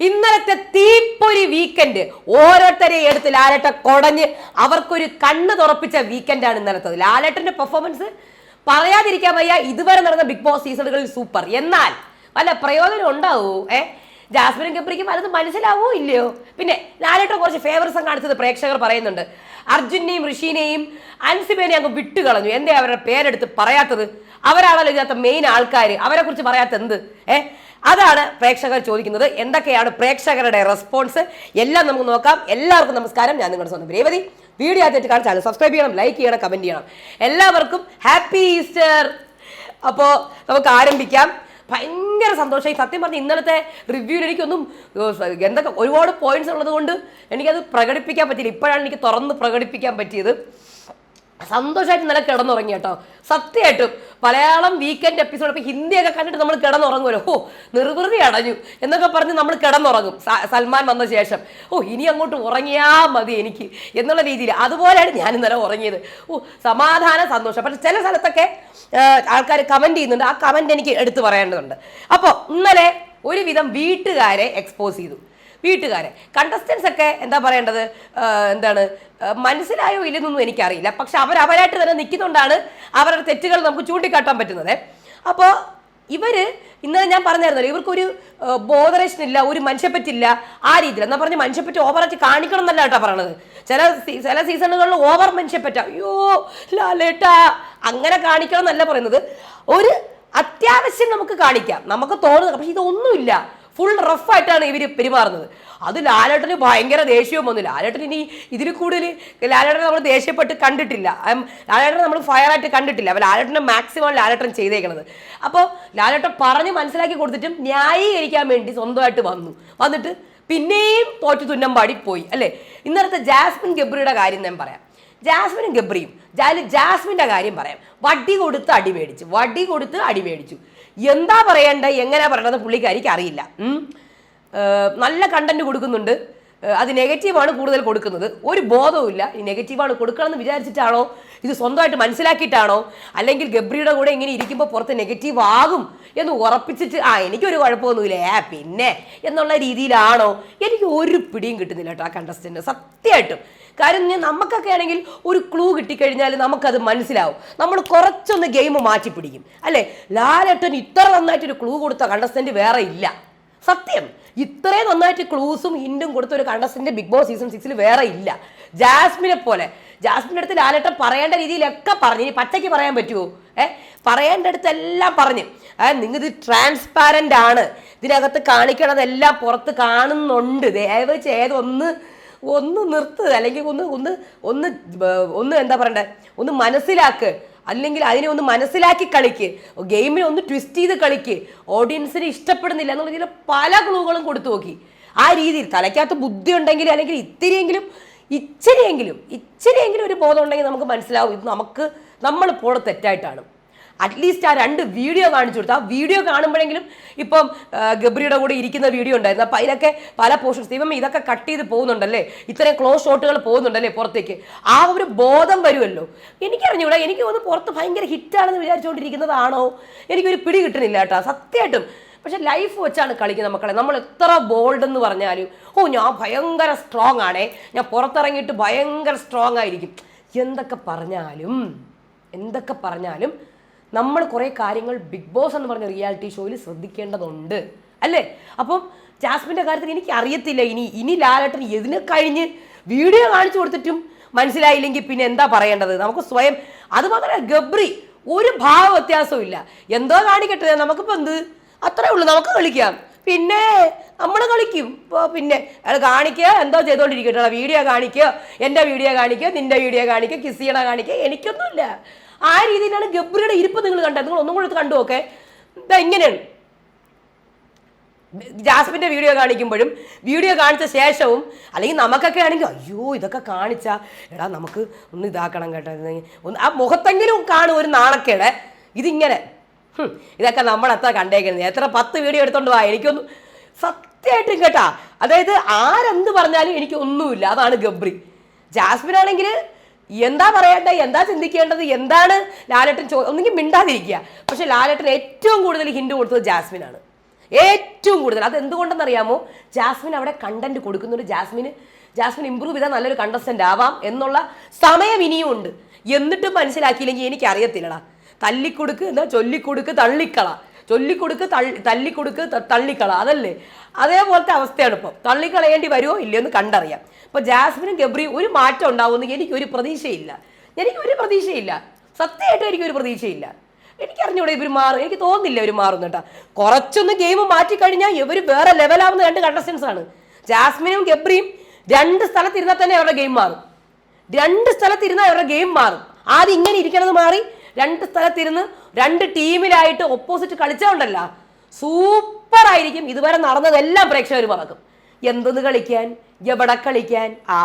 ഇന്നലത്തെ തീപ്പൊരി വീക്കെൻഡ് ഓരോരുത്തരെ എടുത്ത് ലാലേട്ട കൊടഞ്ഞ് അവർക്കൊരു കണ്ണ് തുറപ്പിച്ച വീക്കെൻഡാണ് ഇന്നലത്തത്. ലാലേട്ടന്റെ പെർഫോമൻസ് പറയാതിരിക്കാൻ വയ്യ. ഇതുവരെ നടന്ന ബിഗ് ബോസ് സീസണുകളിൽ സൂപ്പർ എന്നാൽ വല്ല പ്രയോജനം ഉണ്ടാവൂ? ഏ? ജാസ്മിനും കപ്രിക്കും വലത് മനസ്സിലാവോ? ഇല്ലയോ? പിന്നെ ലാലേട്ട കുറച്ച് ഫേവറിസം കാണിച്ചത് പ്രേക്ഷകർ പറയുന്നുണ്ട്. അർജുനെയും ഋഷീനെയും അൻസിബേനെ അങ്ങ് വിട്ടുകളഞ്ഞു. എന്തേ അവരുടെ പേരെടുത്ത് പറയാത്തത്? അവരാണല്ലോ ഇതിനകത്ത് മെയിൻ ആൾക്കാർ അവരെ കുറിച്ച് പറയാത്ത എന്ത്? ഏ? അതാണ് പ്രേക്ഷകർ ചോദിക്കുന്നത്. എന്തൊക്കെയാണ് പ്രേക്ഷകരുടെ റെസ്പോൺസ് എല്ലാം നമുക്ക് നോക്കാം. എല്ലാവർക്കും നമസ്കാരം. ഞാൻ നിങ്ങളുടെ സ്വന്തം രേവതി. വീഡിയോ ആദ്യമായിട്ട് കാണാൻ ചാനൽ സബ്സ്ക്രൈബ് ചെയ്യണം ലൈക്ക് ചെയ്യണം കമന്റ് ചെയ്യണം. എല്ലാവർക്കും ഹാപ്പി ഈസ്റ്റർ അപ്പോൾ നമുക്ക് ആരംഭിക്കാം. ഭയങ്കര സന്തോഷമായി സത്യം പറഞ്ഞ ഇന്നലത്തെ റിവ്യൂവിൽ എനിക്കൊന്നും എന്തൊക്കെ ഒരുപാട് പോയിന്റ്സ് ഉള്ളത് കൊണ്ട് എനിക്കത് പ്രകടിപ്പിക്കാൻ പറ്റിയില്ല. ഇപ്പോഴാണ് എനിക്ക് തുറന്ന് പ്രകടിപ്പിക്കാൻ പറ്റിയത്. സന്തോഷമായിട്ട് ഇന്നലെ കിടന്നുറങ്ങി കേട്ടോ. സത്യമായിട്ടും മലയാളം വീക്കെൻഡ് എപ്പിസോഡ് ഇപ്പൊ ഹിന്ദിയൊക്കെ കണ്ടിട്ട് നമ്മൾ കിടന്നുറങ്ങുമല്ലോ. ഓ നിർവൃതി അടഞ്ഞു എന്നൊക്കെ പറഞ്ഞ് നമ്മൾ കിടന്നുറങ്ങും. സൽമാൻ വന്ന ശേഷം. ഓ ഇനി അങ്ങോട്ട് ഉറങ്ങിയാ മതി എനിക്ക് എന്നുള്ള രീതിയിൽ. അതുപോലെയാണ് ഞാൻ ഇന്നലെ ഉറങ്ങിയത്. ഓ സമാധാന സന്തോഷം. പക്ഷെ ചില സ്ഥലത്തൊക്കെ ആൾക്കാർ കമന്റ് ചെയ്യുന്നുണ്ട്. ആ കമന്റ് എനിക്ക് എടുത്തു പറയേണ്ടതുണ്ട് അപ്പോൾ ഇന്നലെ ഒരുവിധം വീട്ടുകാരെ എക്സ്പോസ് ചെയ്തു. വീട്ടുകാരെ. കണ്ടസ്റ്റൻസ് ഒക്കെ എന്താ പറയേണ്ടത്? എന്താണ്? മനസ്സിലായോ ഇല്ലെന്നൊന്നും എനിക്കറിയില്ല. പക്ഷെ അവർ അവരായിട്ട് തന്നെ നിൽക്കുന്നുകൊണ്ടാണ് അവരുടെ തെറ്റുകൾ നമുക്ക് ചൂണ്ടിക്കാട്ടാൻ പറ്റുന്നത്. അപ്പോൾ ഇവർ ഇന്നലെ ഞാൻ പറഞ്ഞായിരുന്നല്ലോ ഇവർക്കൊരു ബോധറേഷൻ ഇല്ല ഒരു മനുഷ്യപ്പറ്റില്ല ആ രീതിയിൽ. എന്നാ പറഞ്ഞ് മനുഷ്യപ്പറ്റി ഓവറായിട്ട് കാണിക്കണം എന്നല്ല കേട്ടോ പറയണത്. ചില ചില സീസണുകളിൽ ഓവർ മനുഷ്യപ്പറ്റ. അയ്യോ ലാലേട്ട. അങ്ങനെ കാണിക്കണം എന്നല്ല പറയുന്നത്. ഒരു അത്യാവശ്യം നമുക്ക് കാണിക്കാം. നമുക്ക് തോന്നുന്നു പക്ഷെ ഇതൊന്നുമില്ല. ഫുൾ റഫായിട്ടാണ് ഇവർ പെരുമാറുന്നത്. അത് ലാലേട്ടന് ഭയങ്കര ദേഷ്യവും വന്നു ലാലേട്ടൻ ഇനി ഇതിൽ കൂടുതൽ ലാലേട്ടനെ നമ്മൾ ദേഷ്യപ്പെട്ട് കണ്ടിട്ടില്ല. ലാലേട്ടനെ നമ്മൾ ഫയറായിട്ട് കണ്ടിട്ടില്ല. അപ്പോൾ ലാലേട്ടനെ മാക്സിമം ലാലേട്ടൻ ചെയ്തേക്കണത്. അപ്പോൾ ലാലേട്ടൻ പറഞ്ഞ് മനസ്സിലാക്കി കൊടുത്തിട്ടും ന്യായീകരിക്കാൻ വേണ്ടി സ്വന്തമായിട്ട് വന്നു. വന്നിട്ട് പിന്നെയും തോറ്റു തുന്നം പോയി അല്ലേ? ഇന്നലത്തെ ജാസ്മിൻ ഗബ്രിയുടെ കാര്യം ഞാൻ പറയാം. ജാസ്മിനും ഗബ്രിയും ജാലി ജാസ്മിന്റെ കാര്യം പറയാം. വടി കൊടുത്ത് അടി മേടിച്ചു. വടി കൊടുത്ത് അടി മേടിച്ചു. എന്താ പറയേണ്ടത് എങ്ങനെയാ പറയേണ്ടത് പുള്ളിക്കാരിക്ക് അറിയില്ല. നല്ല കണ്ടന്റ് കൊടുക്കുന്നുണ്ട്. അത് നെഗറ്റീവാണ് കൂടുതൽ കൊടുക്കുന്നത്. ഒരു ബോധവുമില്ല. ഈ നെഗറ്റീവാണ് കൊടുക്കണമെന്ന് വിചാരിച്ചിട്ടാണോ? ഇത് സ്വന്തമായിട്ട് മനസ്സിലാക്കിയിട്ടാണോ? അല്ലെങ്കിൽ ഗബ്രിയുടെ കൂടെ ഇങ്ങനെ ഇരിക്കുമ്പോൾ പുറത്ത് നെഗറ്റീവ് ആകും എന്ന് ഉറപ്പിച്ചിട്ട് ആ എനിക്കൊരു കുഴപ്പമൊന്നുമില്ല. ഏ പിന്നെ? എന്നുള്ള രീതിയിലാണോ? എനിക്ക് ഒരു പിടിയും കിട്ടുന്നില്ല കേട്ടോ ആ കണ്ടസ്റ്റന്റ് സത്യമായിട്ടും. കാര്യം നമുക്കൊക്കെ ആണെങ്കിൽ ഒരു ക്ലൂ കിട്ടിക്കഴിഞ്ഞാൽ നമുക്കത് മനസ്സിലാവും. നമ്മൾ കുറച്ചൊന്ന് ഗെയിം മാറ്റി പിടിക്കും അല്ലേ? ലാലേട്ടൻ ഇത്ര നന്നായിട്ടൊരു ക്ലൂ കൊടുത്ത കണ്ടസ്റ്റന്റ് വേറെ ഇല്ല. സത്യം. ഇത്രയും നന്നായിട്ട് ക്ലൂസും ഹിൻഡും കൊടുത്ത ഒരു കണ്ടസ്റ്റന്റ് ബിഗ് ബോസ് സീസൺ സിക്സിൽ വേറെ ഇല്ല. ജാസ്മിനെ പോലെ. ജാസ്മിന്റെ അടുത്ത് ലാലേട്ടൻ പറയേണ്ട രീതിയിലൊക്കെ പറഞ്ഞു. ഇനി പച്ചയ്ക്ക് പറയാൻ പറ്റുമോ ഏഹ് പറയേണ്ട അടുത്തെല്ലാം പറഞ്ഞു. അതായത് നിങ്ങൾ ഇത് ട്രാൻസ്പാരന്റ് ആണ്. ഇതിനകത്ത് കാണിക്കണതെല്ലാം പുറത്ത് കാണുന്നുണ്ട്. ദയവ് ചെയ്തൊന്ന് ഒന്ന് നിർത്ത്. അല്ലെങ്കിൽ ഒന്ന് ഒന്ന് ഒന്ന് ഒന്ന് എന്താ പറയണ്ടേ? ഒന്ന് മനസ്സിലാക്ക്. അല്ലെങ്കിൽ അതിനെ ഒന്ന് മനസ്സിലാക്കി കളിക്ക്. ഗെയിമിനെ ഒന്ന് ട്വിസ്റ്റ് ചെയ്ത് കളിക്ക്. ഓഡിയൻസിന് ഇഷ്ടപ്പെടുന്നില്ല എന്നുള്ള രീതിയിൽ പല ക്ലൂകളും കൊടുത്തു നോക്കി. ആ രീതിയിൽ തലയ്ക്കകത്ത് ബുദ്ധി ഉണ്ടെങ്കിൽ അല്ലെങ്കിൽ ഇത്തിരിയെങ്കിലും ഇച്ചിരിയെങ്കിലും ഇച്ചിരിയെങ്കിലും ഒരു ബോധം ഉണ്ടെങ്കിൽ നമുക്ക് മനസ്സിലാവും. ഇത് നമുക്ക് നമ്മൾ പോണ തെറ്റായിട്ടാണ്. അറ്റ്ലീസ്റ്റ് ആ രണ്ട് വീഡിയോ കാണിച്ചു കൊടുത്തു. ആ വീഡിയോ കാണുമ്പോഴെങ്കിലും ഇപ്പം ഗബ്രിയുടെ കൂടെ ഇരിക്കുന്ന വീഡിയോ ഉണ്ടായിരുന്നു. അപ്പം അതിലൊക്കെ പല പോർഷൻസ് ഇപ്പം ഇതൊക്കെ കട്ട് ചെയ്ത് പോകുന്നുണ്ടല്ലേ? ഇത്രയും ക്ലോസ് ഷോട്ടുകൾ പോകുന്നുണ്ടല്ലേ പുറത്തേക്ക്? ആ ഒരു ബോധം വരുമല്ലോ. എനിക്കറിഞ്ഞൂടാ എനിക്ക് ഒന്ന് പുറത്ത് ഭയങ്കര ഹിറ്റാണെന്ന് വിചാരിച്ചുകൊണ്ടിരിക്കുന്നതാണോ? എനിക്കൊരു പിടി കിട്ടുന്നില്ല കേട്ടോ സത്യമായിട്ടും. പക്ഷെ ലൈഫ് വെച്ചാണ് കളിക്കുന്നത് മക്കളെ. നമ്മൾ എത്ര ബോൾഡ് എന്ന് പറഞ്ഞാലും ഓ ഞാൻ ഭയങ്കര സ്ട്രോങ് ആണേ. ഞാൻ പുറത്തിറങ്ങിയിട്ട് ഭയങ്കര സ്ട്രോങ് ആയിരിക്കും. എന്തൊക്കെ പറഞ്ഞാലും എന്തൊക്കെ പറഞ്ഞാലും നമ്മൾ കുറേ കാര്യങ്ങൾ ബിഗ് ബോസ് എന്ന് പറഞ്ഞ റിയാലിറ്റി ഷോയിൽ ശ്രദ്ധിക്കേണ്ടതുണ്ട്. അല്ലേ? അപ്പം ജാസ്മിന്റെ കാര്യത്തിൽ എനിക്ക് അറിയത്തില്ല ഇനി. ഇനി ലാലേട്ടൻ എതിനെ കഴിഞ്ഞ് വീഡിയോ കാണിച്ചു കൊടുത്തിട്ടും മനസ്സിലായില്ലെങ്കിൽ പിന്നെ എന്താ പറയേണ്ടത്? നമുക്ക് സ്വയം അത് മാത്രമല്ല ഗബ്രി ഒരു ഭാവ വ്യത്യാസവും ഇല്ല. എന്തോ കാണിക്കട്ടെ? നമുക്കിപ്പോൾ എന്ത്? അത്രേ ഉള്ളൂ. നമുക്ക് കളിക്കാം. പിന്നെ നമ്മൾ കളിക്കും. ഇപ്പോൾ പിന്നെ അയാൾ കാണിക്കുക എന്തോ ചെയ്തുകൊണ്ടിരിക്കട്ടെ വീഡിയോ കാണിക്കുക എന്റെ വീഡിയോ കാണിക്കുക നിന്റെ വീഡിയോ കാണിക്കുക കിസ് ചെയ്യണ കാണിക്കുക എനിക്കൊന്നുമില്ല. ആ രീതിയിലാണ് ഗബ്രിയുടെ ഇരിപ്പ് നിങ്ങൾ കണ്ടത്. നിങ്ങൾ ഒന്നും കൂടെ കണ്ടു നോക്കെ. ഇതാ ഇങ്ങനെയാണ്. ജാസ്മിന്റെ വീഡിയോ കാണിക്കുമ്പോഴും വീഡിയോ കാണിച്ച ശേഷവും അല്ലെങ്കിൽ നമുക്കൊക്കെ ആണെങ്കിൽ അയ്യോ ഇതൊക്കെ കാണിച്ചാ എടാ നമുക്ക് ഒന്ന് ഇതാക്കണം കേട്ടോ ഒന്ന് ആ മുഖത്തെങ്കിലും കാണും ഒരു നാണക്കേടെ. ഇതിങ്ങനെ. ഇതൊക്കെ നമ്മൾ എത്ര കണ്ടേക്കുന്നത് എത്ര പത്ത് വീഡിയോ എടുത്തോണ്ട് വാ എനിക്കൊന്നും സത്യമായിട്ടും കേട്ടാ. അതായത് ആരെന്ത് പറഞ്ഞാലും എനിക്കൊന്നുമില്ല അതാണ് ഗബ്രി. ജാസ്മിൻ ആണെങ്കിൽ എന്താ പറയേണ്ടത്? എന്താ ചിന്തിക്കേണ്ടത്? എന്താണ് ലാലേട്ടൻ ചോ ഒന്നെങ്കിൽ മിണ്ടാതിരിക്കുക. പക്ഷെ ലാലേട്ടൻ ഏറ്റവും കൂടുതൽ ഹിൻഡ് കൊടുത്തത് ജാസ്മിനാണ്. ഏറ്റവും കൂടുതൽ. അത് എന്തുകൊണ്ടെന്നറിയാമോ? ജാസ്മിൻ അവിടെ കണ്ടന്റ് കൊടുക്കുന്നൊരു ജാസ്മിന് ജാസ്മിൻ ഇമ്പ്രൂവ് ചെയ്താൽ നല്ലൊരു കണ്ടസ്റ്റന്റ് ആവാം എന്നുള്ള സമയം ഇനിയും ഉണ്ട്. എന്നിട്ടും മനസ്സിലാക്കിയില്ലെങ്കിൽ എനിക്ക് അറിയത്തില്ലടാ തല്ലിക്കൊടുക്ക് എന്താ ചൊല്ലിക്കൊടുക്ക് തള്ളിക്കള. ചൊല്ലിക്കൊടുക്ക് തള്ളി തല്ലിക്കൊടുക്ക് തള്ളിക്കള അതല്ലേ? അതേപോലത്തെ അവസ്ഥയാണ് ഇപ്പോൾ തള്ളിക്കളയേണ്ടി വരുമോ ഇല്ലയോ എന്ന് കണ്ടറിയാം. ഇപ്പോൾ ജാസ്മിനും ഗബ്രിയും ഒരു മാറ്റം ഉണ്ടാവുമെന്ന് എനിക്കൊരു പ്രതീക്ഷയില്ല. എനിക്കൊരു പ്രതീക്ഷയില്ല. സത്യമായിട്ടും എനിക്കൊരു പ്രതീക്ഷയില്ല. എനിക്കറിഞ്ഞൂടെ ഇവർ മാറും. എനിക്ക് തോന്നുന്നില്ല ഇവർ മാറും കേട്ടോ. കുറച്ചൊന്ന് ഗെയിം മാറ്റിക്കഴിഞ്ഞാൽ ഇവർ വേറെ ലെവലാവുന്ന രണ്ട് കണ്ടസ്റ്റൻസ് ആണ്. ജാസ്മിനും ഗബ്രിയും രണ്ട് സ്ഥലത്തിരുന്നാൽ തന്നെ അവരുടെ ഗെയിം മാറും. രണ്ട് സ്ഥലത്തിരുന്നാൽ അവരുടെ ഗെയിം മാറും. ആദ്യം ഇങ്ങനെ ഇരിക്കണത് മാറി രണ്ട് സ്ഥലത്തിരുന്ന് രണ്ട് ടീമിലായിട്ട് ഓപ്പോസിറ്റ് കളിച്ചോണ്ടല്ല സൂപ്പർ ആയിരിക്കും. ഇതുവരെ നടന്നതെല്ലാം പ്രേക്ഷകർ മറക്കും. എന്തെന്ന് കളിക്കാൻ? എവിടെ കളിക്കാൻ? ആ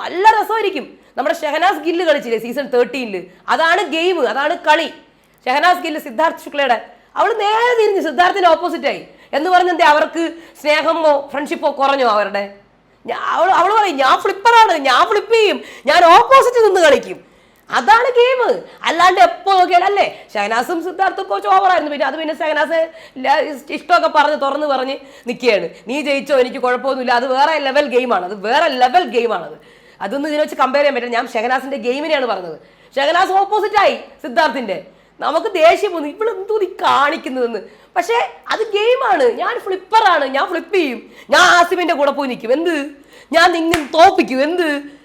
നല്ല രസമായിരിക്കും. നമ്മുടെ ഷെഹനാസ് ഗില്ല് കളിച്ചില്ലേ സീസൺ തേർട്ടീനിൽ അതാണ് ഗെയിം അതാണ് കളി. ഷെഹനാസ് ഗില്ല് സിദ്ധാർത്ഥ് ശുക്ലയുടെ. അവൾ നേരെ തിരിഞ്ഞ് സിദ്ധാർത്ഥിന് ഓപ്പോസിറ്റായി എന്ന് പറഞ്ഞെന്തേ അവർക്ക് സ്നേഹമോ ഫ്രണ്ട്ഷിപ്പോ കുറഞ്ഞോ അവരുടെ? അവൾ അവൾ പറയും ഞാൻ ഫ്ലിപ്പറാണ് ഞാൻ ഫ്ലിപ്പ് ചെയ്യും. ഞാൻ ഓപ്പോസിറ്റ് നിന്ന് കളിക്കും. അതാണ് ഗെയിം. അല്ലാണ്ട് എപ്പോ നോക്കിയാലും അല്ലേ? ഷഹനാസും സിദ്ധാർത്ഥും കുറച്ച് ഓവറായിരുന്നു. പിന്നെ അത് പിന്നെ ഷഹനാസ് ഇഷ്ടമൊക്കെ പറഞ്ഞ് തുറന്ന് പറഞ്ഞ് നിൽക്കുകയാണ് നീ ജയിച്ചോ എനിക്ക് കുഴപ്പമൊന്നുമില്ല. അത് വേറെ ലെവൽ ഗെയിമാണ് അത് വേറെ ലെവൽ ഗെയിമാണത് അതൊന്നും ഇതിനെ വെച്ച് കമ്പയർ ചെയ്യാൻ പറ്റില്ല. ഞാൻ ഷഹനാസിന്റെ ഗെയിമിനെയാണ് പറഞ്ഞത്. ഷഹനാസ് ഓപ്പോസിറ്റ് ആയി സിദ്ധാർത്ഥിന്റെ. നമുക്ക് ദേഷ്യം വന്നു. ഇവളെന്തോ നീ കാണിക്കുന്നതെന്ന്. പക്ഷേ അത് ഗെയിമാണ് ഞാൻ ഫ്ലിപ്പറാണ് ഞാൻ ഫ്ലിപ്പ് ചെയ്യും. ഞാൻ ആസിമിന്റെ കൂടെ പോയി നിൽക്കും എന്ത്? ഞാൻ നിങ്ങൾ തോപ്പിക്കും. എന്ത്?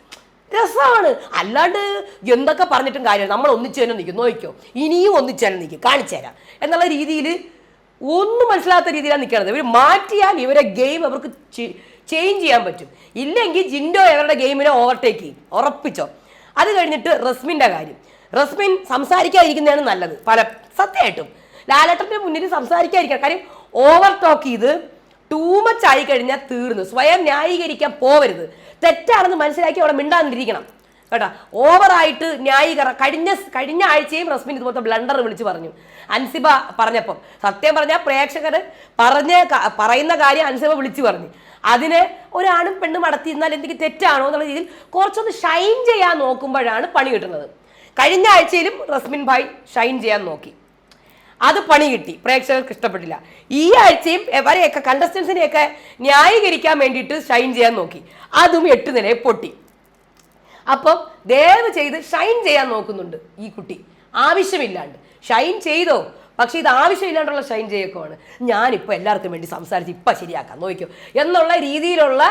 രസമാണ് അല്ലാണ്ട് എന്തൊക്കെ പറഞ്ഞിട്ടും കാര്യമില്ല. നമ്മൾ ഒന്നിച്ചു തന്നെ നിൽക്കും. നോക്കിക്കോ. ഇനിയും ഒന്നിച്ചു തന്നെ നിൽക്കും. കാണിച്ചു തരാം. എന്നുള്ള രീതിയിൽ ഒന്നും മനസ്സിലാത്ത രീതിയിലാണ് നിൽക്കുന്നത്. ഇവർ മാറ്റിയാൽ ഇവരെ ഗെയിം അവർക്ക് ചേഞ്ച് ചെയ്യാൻ പറ്റും. ഇല്ലെങ്കിൽ ജിൻഡോ അവരുടെ ഗെയിമിനെ ഓവർടേക്ക് ചെയ്യും. ഉറപ്പിച്ചോ? അത് കഴിഞ്ഞിട്ട് റസ്മിന്റെ കാര്യം. റസ്മിൻ സംസാരിക്കാതിരിക്കുന്നതാണ് നല്ലത്. പല സത്യമായിട്ടും. ലാലേട്ടന്റെ മുന്നിൽ സംസാരിക്കാതിരിക്കുക കാര്യം ഓവർ ടോക്ക് ചെയ്ത് ടൂ മച്ച് ആയി കഴിഞ്ഞാൽ തീർന്നു. സ്വയം ന്യായീകരിക്കാൻ പോവരുത്. തെറ്റാണെന്ന് മനസ്സിലാക്കി അവിടെ മിണ്ടാതിരിക്കണം. കേട്ടോ? ഓവറായിട്ട് ന്യായീകരണം കഴിഞ്ഞ കഴിഞ്ഞ ആഴ്ചയും റസ്മിൻ ഇതുപോലത്തെ ബ്ലണ്ടർ വിളിച്ച് പറഞ്ഞു. അൻസിബ പറഞ്ഞപ്പം. സത്യം പറഞ്ഞാൽ പ്രേക്ഷകർ പറഞ്ഞ പറയുന്ന കാര്യം അൻസിബ വിളിച്ചു പറഞ്ഞു. അതിനെ ഒരാണും പെണ്ണും നടത്തിയിരുന്നാൽ എന്തെങ്കിലും തെറ്റാണോ എന്നുള്ള രീതിയിൽ കുറച്ചൊന്ന് ഷൈൻ ചെയ്യാൻ നോക്കുമ്പോഴാണ് പണി കിട്ടുന്നത്. കഴിഞ്ഞ ആഴ്ചയിലും റസ്മിൻ ഭായ് ഷൈൻ ചെയ്യാൻ നോക്കി. അത് പണി കിട്ടി. പ്രേക്ഷകർക്ക് ഇഷ്ടപ്പെട്ടില്ല. ഈ ആഴ്ചയും വരെയൊക്കെ കണ്ടസ്റ്റൻസിനെയൊക്കെ ന്യായീകരിക്കാൻ വേണ്ടിയിട്ട് ഷൈൻ ചെയ്യാൻ നോക്കി. അതും എട്ട് നിലയെ പൊട്ടി. അപ്പം ദയവ് ചെയ്ത് ഷൈൻ ചെയ്യാൻ നോക്കുന്നുണ്ട് ഈ കുട്ടി. ആവശ്യമില്ലാണ്ട്. ഷൈൻ ചെയ്തോ? പക്ഷേ ഇത് ആവശ്യമില്ലാണ്ടുള്ള ഷൈൻ ചെയ്യൊക്കെയാണ് ഞാനിപ്പോൾ എല്ലാവർക്കും വേണ്ടി സംസാരിച്ച് ഇപ്പം ശരിയാക്കാം. നോക്കിക്കോ. എന്നുള്ള രീതിയിലുള്ള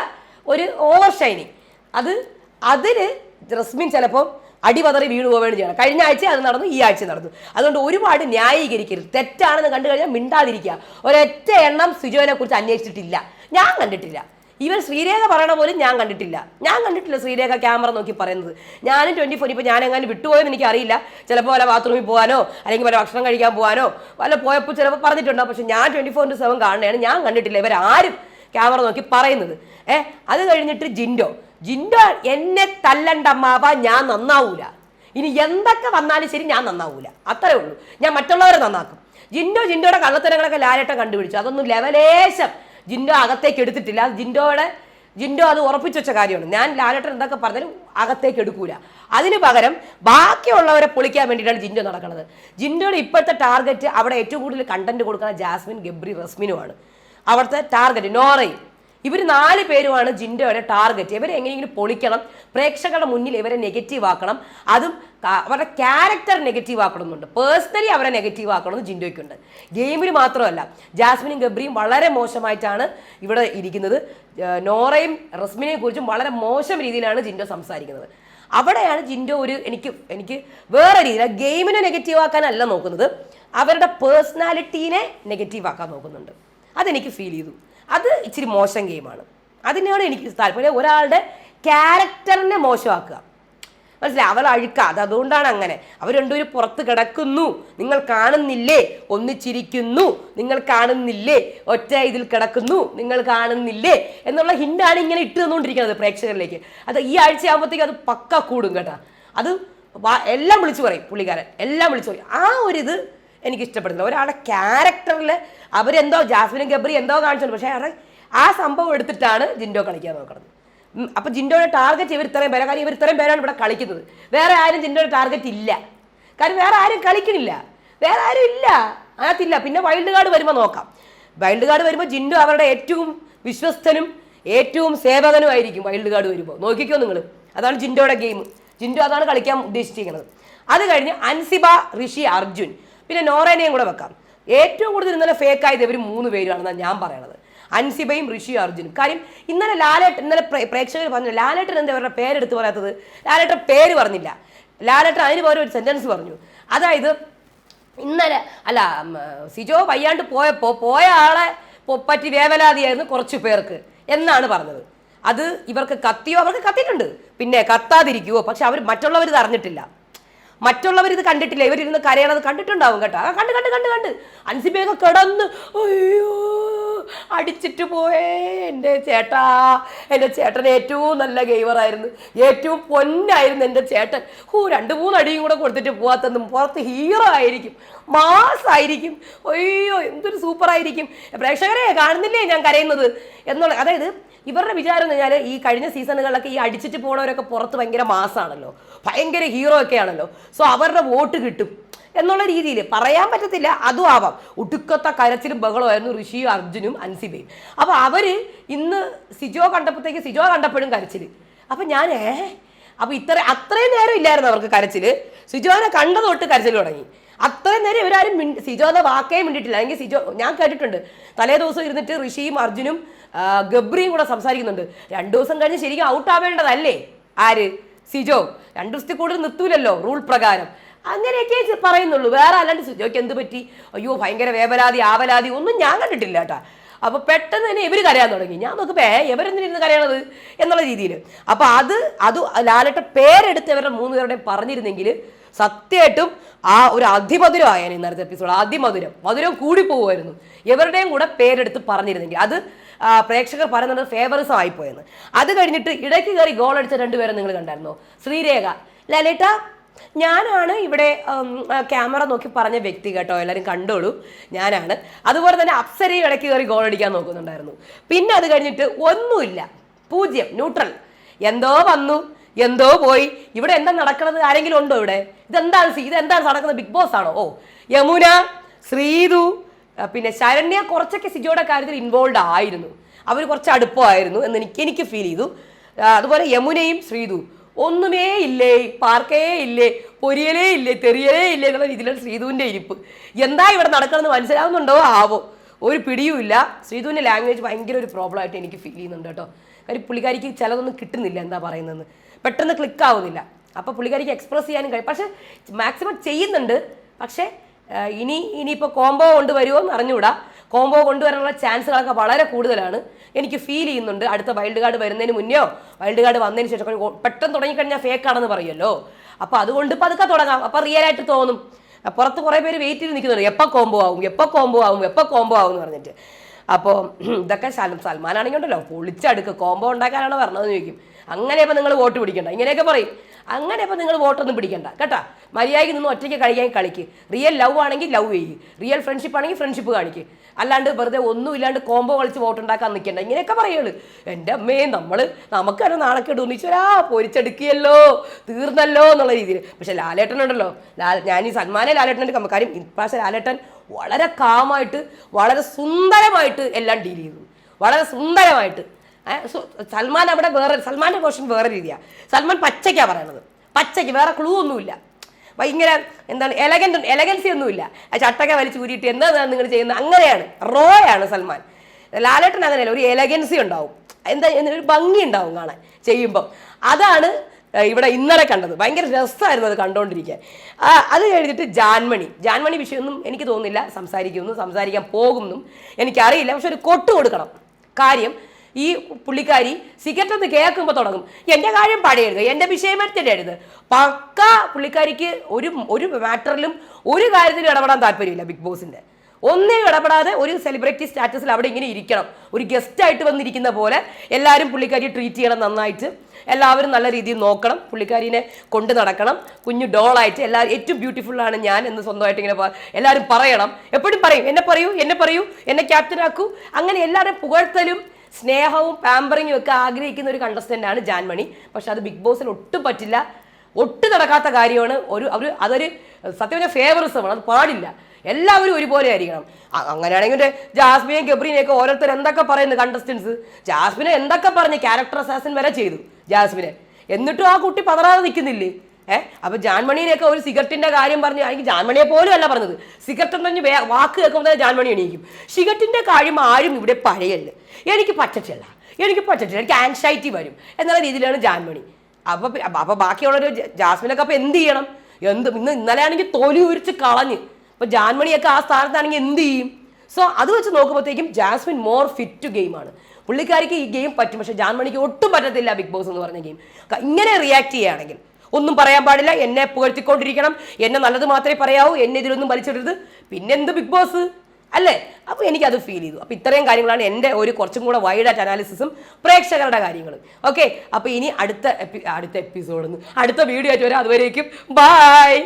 ഒരു ഓവർ ഷൈനിങ് അത് അതിന് റസ്മിൻ ചിലപ്പോൾ അടിപതറി വീണു പോവുകയാണ് ചെയ്യണം കഴിഞ്ഞ ആഴ്ച അത് നടന്നു ഈ ആഴ്ച നടന്നു. അതുകൊണ്ട് ഒരുപാട് ന്യായീകരിക്കരുത്. തെറ്റാണെന്ന് കണ്ടു കഴിഞ്ഞാൽ മിണ്ടാതിരിക്കുക. ഒരൊറ്റ എണ്ണം സുജോനെ കുറിച്ച് അന്വേഷിച്ചിട്ടില്ല. ഞാൻ കണ്ടിട്ടില്ല. ഇവർ ശ്രീരേഖ പറയണ പോലും ഞാൻ കണ്ടിട്ടില്ല. ഞാൻ കണ്ടിട്ടില്ല ശ്രീരേഖ ക്യാമറ നോക്കി പറയുന്നത്. ഞാനും ട്വന്റി ഫോർ ഇപ്പോൾ ഞാൻ എങ്ങനെ വിട്ടുപോയെന്ന് എനിക്ക് അറിയില്ല ചിലപ്പോൾ വല്ല ബാത്റൂമിൽ പോകാനോ അല്ലെങ്കിൽ വല്ല ഭക്ഷണം കഴിക്കാൻ പോകാനോ വല്ല പോയപ്പോൾ ചിലപ്പോൾ പറഞ്ഞിട്ടുണ്ടോ? പക്ഷെ ഞാൻ ട്വന്റി ഫോർ ഇന്റു സെവൻ കാണുകയാണ് ഞാൻ കണ്ടിട്ടില്ല. ഇവരാരും ക്യാമറ നോക്കി പറയുന്നത്. ഏഹ് അത് കഴിഞ്ഞിട്ട് ജിൻഡോ. ജിൻഡോ എന്നെ തല്ലണ്ടമ്മാവ ഞാൻ നന്നാവൂല. ഇനി എന്തൊക്കെ വന്നാലും ശരി ഞാൻ നന്നാവൂല. അത്രേ ഉള്ളൂ. ഞാൻ മറ്റുള്ളവരെ നന്നാക്കും. ജിൻഡോ ജിൻഡോയുടെ കള്ളത്തരങ്ങളൊക്കെ ലാലേട്ടം കണ്ടുപിടിച്ചു. അതൊന്നും ലെവലേശം ജിൻഡോ അകത്തേക്ക് എടുത്തിട്ടില്ല. ജിൻഡോയുടെ ജിൻഡോ അത് ഉറപ്പിച്ചു വെച്ച കാര്യമാണ്. ഞാൻ ലാലേട്ടൻ എന്തൊക്കെ പറഞ്ഞാലും അകത്തേക്ക് എടുക്കൂല. അതിന് പകരം ബാക്കിയുള്ളവരെ പൊളിക്കാൻ വേണ്ടിയിട്ടാണ് ജിൻഡോ നടക്കുന്നത്. ജിൻഡോയുടെ ഇപ്പോഴത്തെ ടാർഗറ്റ് അവിടെ ഏറ്റവും കൂടുതൽ കണ്ടന്റ് കൊടുക്കുന്ന ജാസ്മിൻ ഗബ്രി റസ്മിനുമാണ്. അവിടുത്തെ ടാർഗറ്റ് നോറയും. ഇവർ നാല് പേരുമാണ് ജിൻഡോയുടെ ടാർഗറ്റ് ഇവരെ എങ്ങനെയെങ്കിലും പൊളിക്കണം. പ്രേക്ഷകരുടെ മുന്നിൽ ഇവരെ നെഗറ്റീവ് ആക്കണം. അതും അവരുടെ ക്യാരക്ടർ നെഗറ്റീവ് ആക്കണമെന്നുണ്ട്. പേഴ്സണലി അവരെ നെഗറ്റീവ് ആക്കണമെന്ന് ജിൻഡോയ്ക്കുണ്ട്. ഗെയിമിൽ മാത്രമല്ല ജാസ്മിനും ഗബ്രിയും വളരെ മോശമായിട്ടാണ് ഇവിടെ ഇരിക്കുന്നത്. നോറയും റസ്മിനെയും കുറിച്ചും വളരെ മോശം രീതിയിലാണ് ജിൻഡോ സംസാരിക്കുന്നത്. അവിടെയാണ് ജിൻഡോ ഒരു എനിക്ക് എനിക്ക് വേറെ രീതിയിൽ ഗെയിമിനെ നെഗറ്റീവ് ആക്കാനല്ല നോക്കുന്നത്. അവരുടെ പേഴ്സണാലിറ്റീനെ നെഗറ്റീവ് ആക്കാൻ നോക്കുന്നുണ്ട്. അതെനിക്ക് ഫീൽ ചെയ്തു. അത് ഇച്ചിരി മോശം ഗെയിമാണ്. അതിനോട് എനിക്ക് താല്പര്യം. ഒരാളുടെ ക്യാരക്ടറിനെ മോശമാക്കുക. മനസ്സിലായി? അവൾ അത് അതുകൊണ്ടാണ് അങ്ങനെ. അവർ രണ്ടുപേരും പുറത്ത് കിടക്കുന്നു. നിങ്ങൾ കാണുന്നില്ലേ? ഒന്നിച്ചിരിക്കുന്നു. നിങ്ങൾ കാണുന്നില്ലേ? ഒറ്റ ഇതിൽ കിടക്കുന്നു. നിങ്ങൾ കാണുന്നില്ലേ? എന്നുള്ള ഹിൻഡാണ് ഇങ്ങനെ ഇട്ട് തന്നുകൊണ്ടിരിക്കുന്നത് പ്രേക്ഷകരിലേക്ക്. അത് ഈ ആഴ്ച ആകുമ്പോഴത്തേക്ക് അത് പക്ക കൂടും കേട്ടോ. അത് എല്ലാം വിളിച്ചു പറയും പുള്ളിക്കാരൻ. എല്ലാം വിളിച്ചു പറയും. ആ ഒരു ഇത് എനിക്ക് ഇഷ്ടപ്പെടുന്നില്ല ഒരാളുടെ ക്യാരക്ടറിൽ അവരെന്തോ ജാസ്മിനും ഗബ്രി എന്തോ കാണിച്ചുണ്ട് പക്ഷേ അയാൾ ആ സംഭവം എടുത്തിട്ടാണ് ജിൻഡോ കളിക്കാൻ നോക്കുന്നത് അപ്പൊ ജിൻഡോയുടെ ടാർഗറ്റ് ഇവർ ഇത്രയും പേരാണ് കാര്യം ഇവർ ഇത്രയും പേരാണ് ഇവിടെ കളിക്കുന്നത്. വേറെ ആരും ജിൻഡോയുടെ ടാർഗറ്റ് ഇല്ല. കാര്യം വേറെ ആരും കളിക്കണില്ല. വേറെ ആരും ഇല്ല. അതിനകത്തില്ല. പിന്നെ വൈൽഡ് കാർഡ് വരുമ്പോൾ നോക്കാം. വൈൽഡ് കാർഡ് വരുമ്പോൾ ജിൻഡോ അവരുടെ ഏറ്റവും വിശ്വസ്തനും ഏറ്റവും സേവകനും ആയിരിക്കും വൈൽഡ് കാർഡ് വരുമ്പോൾ നോക്കിക്കോ നിങ്ങൾ അതാണ് ജിൻഡോയുടെ ഗെയിം ജിൻഡോ അതാണ് കളിക്കാൻ ഉദ്ദേശിച്ചിരിക്കുന്നത്. അത് കഴിഞ്ഞ് അൻസിബ ഋഷി അർജുൻ. പിന്നെ നോറേനെയും കൂടെ വെക്കാം. ഏറ്റവും കൂടുതൽ ഇന്നലെ ഫേക്ക് ആയത് ഇവർ മൂന്ന് പേരാണെന്നാണ് ഞാൻ പറയണത്. അൻസിബയും ഋഷി അർജുനും. കാര്യം ഇന്നലെ ലാലേട്ടൻ ഇന്നലെ പ്രേക്ഷകർ പറഞ്ഞു ലാലേട്ടൻ എന്താ അവരുടെ പേരെടുത്ത് പറയാത്തത്? ലാലേട്ടൻ പേര് പറഞ്ഞില്ല. ലാലേട്ടൻ അതിന് പകരം ഒരു സെന്റൻസ് പറഞ്ഞു. അതായത് ഇന്നലെ അല്ല സിജോ വയ്യാണ്ട് പോയപ്പോൾ പോയ ആളെ പറ്റി വേവലാതിയായിരുന്നു കുറച്ച് പേർക്ക് എന്നാണ് പറഞ്ഞത്. അത് ഇവർക്ക് കത്തിയോ? അവർക്ക് കത്തിയിട്ടുണ്ട്. പിന്നെ കത്താതിരിക്കുവോ? പക്ഷെ അവർ മറ്റുള്ളവർ ഇത് അറിഞ്ഞിട്ടില്ല. മറ്റുള്ളവർ ഇത് കണ്ടിട്ടില്ല? ഇവരിരുന്ന് കരയണത് കണ്ടിട്ടുണ്ടാവും കേട്ടോ. കണ്ട് കണ്ട് കണ്ട് കണ്ട്. അൻസിബയൊക്കെ കിടന്ന് അയ്യോ അടിച്ചിട്ട് പോയേ എന്റെ ചേട്ടാ. എന്റെ ചേട്ടൻ ഏറ്റവും നല്ല ഗെയിമറായിരുന്നു ഏറ്റവും പൊന്നായിരുന്നു എന്റെ ചേട്ടൻ. ഓ രണ്ട് മൂന്ന് അടിയും കൂടെ കൊടുത്തിട്ട് പോകാത്തെന്നും പുറത്ത് ഹീറോ ആയിരിക്കും. മാസായിരിക്കും അയ്യോ എന്തൊരു സൂപ്പർ ആയിരിക്കും. പ്രേക്ഷകരെ കാണുന്നില്ലേ ഞാൻ കരയുന്നത്? എന്നുള്ള അതായത് ഇവരുടെ വിചാരം എന്ന് പറഞ്ഞാൽ ഈ കഴിഞ്ഞ സീസണുകളിലൊക്കെ ഈ അടിച്ചിട്ട് പോണവരൊക്കെ പുറത്ത് ഭയങ്കര മാസാണല്ലോ ഭയങ്കര ഹീറോ ഒക്കെ ആണല്ലോ സോ അവരുടെ വോട്ട് കിട്ടും. എന്നുള്ള രീതിയിൽ പറയാൻ പറ്റത്തില്ല. അതും ആവാം. ഒടുക്കത്തെ കരച്ചിലും ബഹളമായിരുന്നു ഋഷിയും അർജുനും അൻസിബയും. അപ്പോൾ അവർ ഇന്ന് സിജോ കണ്ടപ്പോഴത്തേക്ക് സിജോ കണ്ടപ്പോഴും കരച്ചിൽ. അപ്പൊ ഞാൻ ഏ? അപ്പൊ ഇത്ര അത്രയും നേരം ഇല്ലായിരുന്നു അവർക്ക് കരച്ചിൽ. സിജോനെ കണ്ട തൊട്ട് കരച്ചിൽ തുടങ്ങി. അത്രയും നേരം ഇവരാരും മിണ്ടി സിജോനെ വാക്കേ മിണ്ടിട്ടില്ല അല്ലെങ്കിൽ സിജോ ഞാൻ കേട്ടിട്ടുണ്ട്. തലേ ദിവസം ഇരുന്നിട്ട് ഋഷിയും അർജുനും ഗബ്രിയും കൂടെ സംസാരിക്കുന്നുണ്ട്. രണ്ടു ദിവസം കഴിഞ്ഞ് ശരിക്കും ഔട്ട് ആവേണ്ടതല്ലേ? ആര്? സിജോ രണ്ടു ദിവസത്തിൽ കൂടുതൽ നിർത്തൂലല്ലോ റൂൾ പ്രകാരം. അങ്ങനെയൊക്കെ പറയുന്നുള്ളൂ. വേറെ അല്ലാണ്ട് സിജോയ്ക്ക് എന്ത് പറ്റി? അയ്യോ ഭയങ്കര വേവലാതി ആവലാതി ഒന്നും ഞാൻ കണ്ടിട്ടില്ല കേട്ടാ. അപ്പൊ പെട്ടെന്ന് തന്നെ ഇവർ കരയാൻ തുടങ്ങി. ഞാൻ നോക്കുമ്പോ ഏ ഇവരെന്തിനിരുന്ന് കരയണത്? എന്നുള്ള രീതിയിൽ. അപ്പൊ അത് അത് ലാലട്ട പേരെടുത്ത് ഇവരുടെ മൂന്ന് പേരുടെയും പറഞ്ഞിരുന്നെങ്കിൽ സത്യമായിട്ടും ആ ഒരു അതിമധുരം ആയാണ് ഇന്നത്തെ എപ്പിസോഡ് അതിമധുരം മധുരം കൂടി പോകുമായിരുന്നു ഇവരുടെയും കൂടെ പേരെടുത്ത് പറഞ്ഞിരുന്നെങ്കിൽ. അത് പ്രേക്ഷകർ പറയുന്നത് ഫേവറിസം ആയിപ്പോയെന്ന്. അത് കഴിഞ്ഞിട്ട് ഇടയ്ക്ക് കയറി ഗോൾ അടിച്ച രണ്ടുപേരെ നിങ്ങൾ കണ്ടായിരുന്നോ? ശ്രീരേഖ. ലലിത ഞാനാണ് ഇവിടെ ക്യാമറ നോക്കി പറഞ്ഞ വ്യക്തി കേട്ടോ. എല്ലാവരും കണ്ടോളൂ. ഞാനാണ്. അതുപോലെ തന്നെ അപ്സരയും ഇടയ്ക്ക് കയറി ഗോൾ അടിക്കാൻ നോക്കുന്നുണ്ടായിരുന്നു. പിന്നെ അത് കഴിഞ്ഞിട്ട് ഒന്നുമില്ല. പൂജ്യം ന്യൂട്രൽ എന്തോ വന്നു എന്തോ പോയി. ഇവിടെ എന്താ നടക്കുന്നത് ആരെങ്കിലും ഉണ്ടോ ഇവിടെ? ഇതെന്താണ്? ഇതെന്താണ് നടക്കുന്നത്? ബിഗ് ബോസ് ആണോ? ഓ യമുന ശ്രീതു പിന്നെ ശരണ്യ കുറച്ചൊക്കെ സിജോയുടെ കാര്യത്തിൽ ഇൻവോൾവ് ആയിരുന്നു. അവർ കുറച്ച് അടുപ്പമായിരുന്നു എന്ന് എനിക്ക് എനിക്ക് ഫീൽ ചെയ്തു. അതുപോലെ യമുനയും ശ്രീതു ഒന്നുമേ ഇല്ലേ പാർക്കേ ഇല്ലേ പൊരിയലേ ഇല്ലേ തെറിയലേ ഇല്ലേ എന്നുള്ള രീതിയിലാണ് ശ്രീതുവിന്റെ ഇരിപ്പ്. എന്താ ഇവിടെ നടക്കണമെന്ന് മനസ്സിലാവുന്നുണ്ടോ? ആവോ. ഒരു പിടിയുമില്ല ശ്രീതുവിന്റെ ലാംഗ്വേജ് ഭയങ്കര ഒരു പ്രോബ്ലം ആയിട്ട് എനിക്ക് ഫീൽ ചെയ്യുന്നുണ്ട് കേട്ടോ. കാര്യം പുള്ളിക്കാരിക്ക് ചിലതൊന്നും കിട്ടുന്നില്ല എന്താ പറയുന്നതെന്ന്. പെട്ടെന്ന് ക്ലിക്ക് ആവുന്നില്ല. അപ്പോൾ പുള്ളിക്കാരിക്ക് എക്സ്പ്രസ് ചെയ്യാനും കഴിയും. പക്ഷേ മാക്സിമം ചെയ്യുന്നുണ്ട്. പക്ഷേ ഇനി ഇനിയിപ്പോൾ കോംബോ കൊണ്ടുവരുമോ എന്ന് അറിഞ്ഞുകൂടാ. കോംബോ കൊണ്ടുവരാനുള്ള ചാൻസുകളൊക്കെ വളരെ കൂടുതലാണ്. എനിക്ക് ഫീൽ ചെയ്യുന്നുണ്ട്. അടുത്ത വൈൽഡ് കാർഡ് വരുന്നതിന് മുന്നെയോ വൈൽഡ് കാർഡ് വന്നതിന് ശേഷം പെട്ടെന്ന് തുടങ്ങിക്കഴിഞ്ഞാൽ ഫേക്ക് ആണെന്ന് പറയുമല്ലോ. അപ്പോൾ അതുകൊണ്ട് പതുക്കെ തുടങ്ങാം. അപ്പോൾ റിയൽ ആയിട്ട് തോന്നും. പുറത്ത് കുറേ പേര് വെയിറ്റ് ചെയ്ത് നിൽക്കുന്നുണ്ട്. എപ്പോൾ കോംബോ ആവും? എപ്പോൾ കോംബോ ആവും? എപ്പോൾ കോംബോ ആവും എന്ന് പറഞ്ഞിട്ട്. അപ്പോൾ ഇതൊക്കെ സൽമാൻ സൽമാനാണെങ്കിൽ ഉണ്ടല്ലോ. പൊളിച്ചടുക്ക്. കോംബോ ഉണ്ടാക്കാനാണ് പറഞ്ഞതെന്ന് ചോദിക്കും. അങ്ങനെ ഇപ്പം നിങ്ങൾ വോട്ട് പിടിക്കണ്ട. ഇങ്ങനെയൊക്കെ പറയും. അങ്ങനെ ഇപ്പം നിങ്ങൾ വോട്ടൊന്നും പിടിക്കണ്ട കേട്ടോ? മര്യാദയ്ക്ക് നിന്ന് ഒറ്റയ്ക്ക് കളിക്കാൻ കളിക്ക്. റിയൽ ലവ് ആണെങ്കിൽ ലവ് ചെയ്യ്. റിയൽ ഫ്രണ്ട്ഷിപ്പ് ആണെങ്കിൽ ഫ്രണ്ട്ഷിപ്പ് കാണിക്ക്. അല്ലാണ്ട് വെറുതെ ഒന്നും ഇല്ലാണ്ട് കോംബോ കളിച്ച് വോട്ട് ഉണ്ടാക്കാൻ നിൽക്കണ്ട ഇങ്ങനെയൊക്കെ പറയുള്ളൂ എന്റെ അമ്മേ നമ്മൾ നമുക്കത് നാണക്കേട് ഒന്നിച്ചൊരാ പൊരിച്ചെടുക്കിയല്ലോ തീർന്നല്ലോ എന്നുള്ള രീതിയിൽ. പക്ഷെ ലാലേട്ടനുണ്ടല്ലോ ലാൽ ഞാൻ ഈ സന്മാനെ ലാലേട്ടന്റെ കമ്മക്കാരും ഇപ്രാവശ്യം ലാലേട്ടൻ വളരെ കാമായിട്ട് വളരെ സുന്ദരമായിട്ട് എല്ലാം ഡീൽ ചെയ്തു. വളരെ സുന്ദരമായിട്ട്. സൽമാൻ അവിടെ വേറെ സൽമാന്റെ പോർഷൻ വേറെ രീതിയാണ് സൽമാൻ പച്ചയ്ക്കാണ് പറയണത്. പച്ചയ്ക്ക് വേറെ ക്ലൂ ഒന്നുമില്ല. ഭയങ്കര എന്താണ് എലഗന്റ് എലഗൻസി ഒന്നുമില്ല. ആ ചട്ടക്ക വലിച്ചു കൂരിയിട്ട് എന്താണ് നിങ്ങൾ ചെയ്യുന്നത്? അങ്ങനെയാണ്. റോയാണ് സൽമാൻ. ലാലേട്ടൻ അങ്ങനെയല്ല ഒരു എലഗൻസി ഉണ്ടാവും. എന്താ ഒരു ഭംഗി ഉണ്ടാവും കാണാൻ ചെയ്യുമ്പം. അതാണ് ഇവിടെ ഇന്നലെ കണ്ടത്. ഭയങ്കര രസമായിരുന്നു അത് കണ്ടുകൊണ്ടിരിക്കാൻ ആ, അത് കഴിഞ്ഞിട്ട് ജാൻമണി. ജാൻമണി വിഷയമൊന്നും എനിക്ക് തോന്നുന്നില്ല. സംസാരിക്കുമെന്നും സംസാരിക്കാൻ പോകുമെന്നും എനിക്കറിയില്ല. പക്ഷെ ഒരു കൊട്ട് കൊടുക്കണം. കാര്യം ഈ പുള്ളിക്കാരി സിഗരറ്റ് ഒന്ന് കേൾക്കുമ്പോൾ തുടങ്ങും. എന്റെ കാര്യം പഴയരുത് എന്റെ വിഷയം എഴുത് പക്ക പുള്ളിക്കാരിക്ക് ഒരു ഒരു മാറ്ററിലും ഒരു കാര്യത്തിലും ഇടപെടാൻ താല്പര്യമില്ല ബിഗ് ബോസിന്റെ ഒന്നേ ഇടപെടാതെ ഒരു സെലിബ്രിറ്റി സ്റ്റാറ്റസിൽ അവിടെ ഇങ്ങനെ ഇരിക്കണം. ഒരു ഗസ്റ്റായിട്ട് വന്നിരിക്കുന്ന പോലെ എല്ലാവരും പുള്ളിക്കാരി ട്രീറ്റ് ചെയ്യണം നന്നായിട്ട്. എല്ലാവരും നല്ല രീതിയിൽ നോക്കണം. പുള്ളിക്കാരിനെ കൊണ്ട് നടക്കണം. കുഞ്ഞു ഡോളായിട്ട് എല്ലാവരും ഏറ്റവും ബ്യൂട്ടിഫുള്ളാണ് ഞാൻ എന്ന് സ്വന്തമായിട്ട് ഇങ്ങനെ എല്ലാവരും പറയണം. എപ്പോഴും പറയും എന്നെ പറയൂ എന്നെ പറയൂ എന്നെ ക്യാപ്റ്റൻ ആക്കൂ. അങ്ങനെ എല്ലാവരും പുകഴ്ത്തലും സ്നേഹവും പാമ്പറിങ്ങും ഒക്കെ ആഗ്രഹിക്കുന്ന ഒരു കണ്ടസ്റ്റന്റ് ആണ് ജാൻമണി. പക്ഷെ അത് ബിഗ് ബോസിൽ ഒട്ടും പറ്റില്ല. ഒട്ടും നടക്കാത്ത കാര്യമാണ്. ഒരു അവർ അതൊരു സത്യം പറഞ്ഞാൽ ഫേവറിസമാണ് അത് പാടില്ല. എല്ലാവരും ഒരുപോലെ ആയിരിക്കണം. അങ്ങനെയാണെങ്കിൽ ജാസ്മിനെയും ഗബ്രീനെയൊക്കെ ഓരോരുത്തർ എന്തൊക്കെ പറയുന്നു കണ്ടസ്റ്റൻസ് ജാസ്മിനെ എന്തൊക്കെ പറഞ്ഞ് ക്യാരക്ടർ അസാസിൻ വരെ ചെയ്തു ജാസ്മിനെ. എന്നിട്ടും ആ കുട്ടി പതറാതെ നിൽക്കുന്നില്ലേ? ഏഹ് അപ്പൊ ജാൻമണിനെയൊക്കെ ഒരു സിഗരറ്റിന്റെ കാര്യം പറഞ്ഞു എനിക്ക് ജാൻമണിയെ പോലും അല്ല പറഞ്ഞത്. സിഗരറ്റ് എന്ന് പറഞ്ഞ് വാക്ക് കേൾക്കുമ്പോൾ തന്നെ ജാൻമണി എണീക്കും. സിഗരറ്റിന്റെ കാര്യം ആരും ഇവിടെ പഴയല്ല എനിക്ക് പറ്റത്തില്ല. എനിക്ക് പറ്റത്തില്ല. എനിക്ക് ആൻസൈറ്റി വരും എന്നുള്ള രീതിയിലാണ് ജാൻമണി. അപ്പൊ അപ്പോൾ അപ്പൊ ബാക്കിയുള്ളൊരു ജാസ്മിനൊക്കെ അപ്പൊ എന്ത് ചെയ്യണം? എന്ത് ഇന്ന് ഇന്നലെ ആണെങ്കിൽ തൊലി ഉരിച്ച് കളഞ്ഞ്. അപ്പോൾ ജാൻമണിയൊക്കെ ആ സ്ഥാനത്താണെങ്കിൽ എന്ത് ചെയ്യും? സോ അത് വെച്ച് നോക്കുമ്പോഴത്തേക്കും ജാസ്മിൻ മോർ ഫിറ്റ് ഗെയിമാണ് പുള്ളിക്കാരിക്ക് ഈ ഗെയിം പറ്റും. പക്ഷെ ജാൻമണിക്ക് ഒട്ടും പറ്റത്തില്ല ബിഗ് ബോസ് എന്ന് പറഞ്ഞ ഗെയിം ഇങ്ങനെ റിയാക്ട് ചെയ്യുകയാണെങ്കിൽ ഒന്നും പറയാൻ പാടില്ല. എന്നെ പുകഴ്ത്തിക്കൊണ്ടിരിക്കണം. എന്നെ നല്ലത് മാത്രമേ പറയാവൂ. എന്നെ ഇതിലൊന്നും വലിച്ചിടരുത്. പിന്നെന്ത് ബിഗ് ബോസ്? അല്ലേ? അപ്പോൾ എനിക്കത് ഫീൽ ചെയ്തു. അപ്പോൾ ഇത്രയും കാര്യങ്ങളാണ് എന്റെ ഒരു കുറച്ചും കൂടെ വൈഡായിട്ട് അനാലിസിസും പ്രേക്ഷകരുടെ കാര്യങ്ങളും. ഓക്കെ അപ്പോൾ ഇനി അടുത്ത അടുത്ത എപ്പിസോഡ് അടുത്ത വീഡിയോ ആയിട്ട് വരാം. അതുവരേക്കും. ബായ്